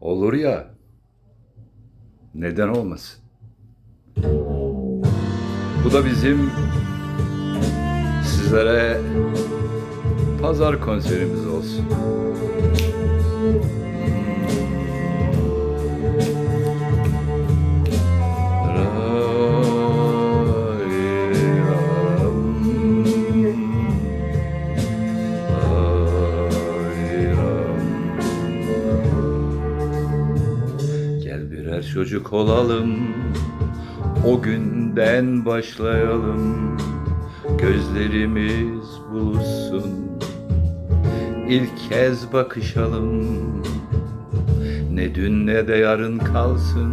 Olur ya. Neden olmasın? Bu da bizim sizlere pazar konserimiz olsun. Birer çocuk olalım O günden başlayalım. Gözlerimiz buluşsun İlk kez bakışalım. Ne dün ne de yarın kalsın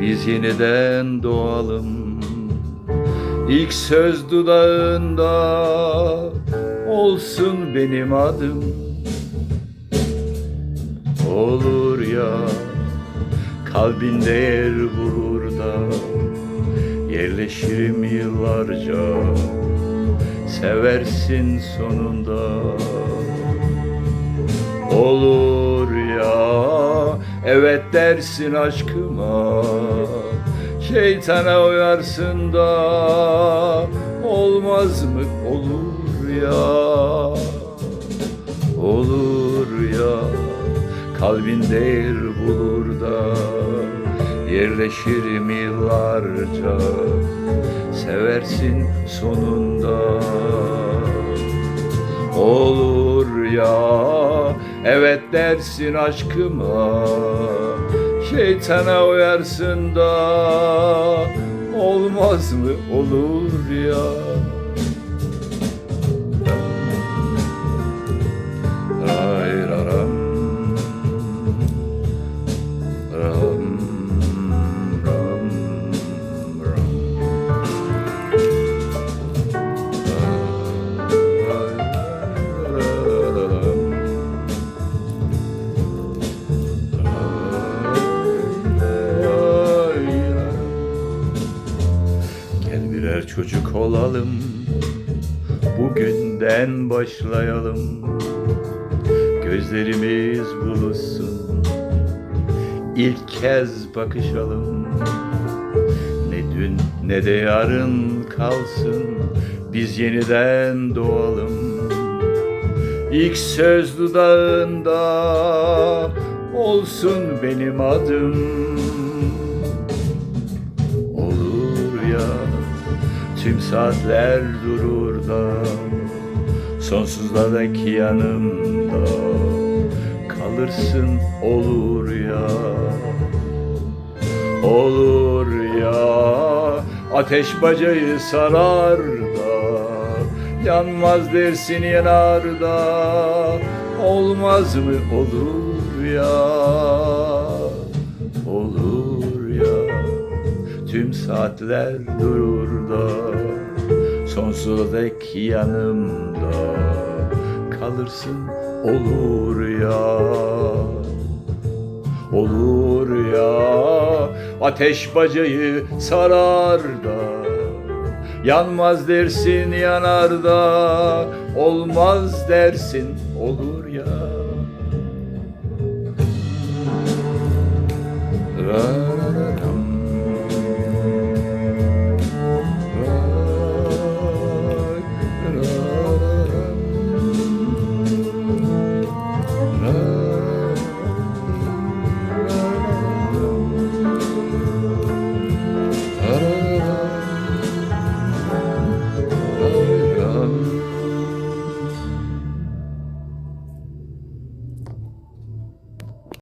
Biz yeniden doğalım. İlk söz dudağında Olsun benim adım. Olur ya kalbinde yer bulur da Yerleşirim yıllarca. Seversin sonunda. Olur ya evet dersin aşkıma. Şeytana uyarsın da Olmaz mı? Olur ya Olur ya kalbinde yer bulur da Yerleşirim yıllarca Seversin sonunda. Olur ya evet dersin aşkıma. Şeytana uyarsın da Olmaz mı olur ya çocuk olalım. Bugünden başlayalım. Gözlerimiz buluşsun. İlk kez bakışalım. Ne dün ne de yarın kalsın. Biz yeniden doğalım. İlk söz dudağında Olsun benim adım Tüm durur da Sonsuzlardaki yanımda Kalırsın olur ya Olur ya. Ateş bacayı sarar da Yanmaz dersin yanar da Olmaz mı olur ya Tüm saatler durur da Sonsuzdaki yanımda. Kalırsın olur ya Olur ya. Ateş bacayı sarar da Yanmaz dersin yanar da Olmaz dersin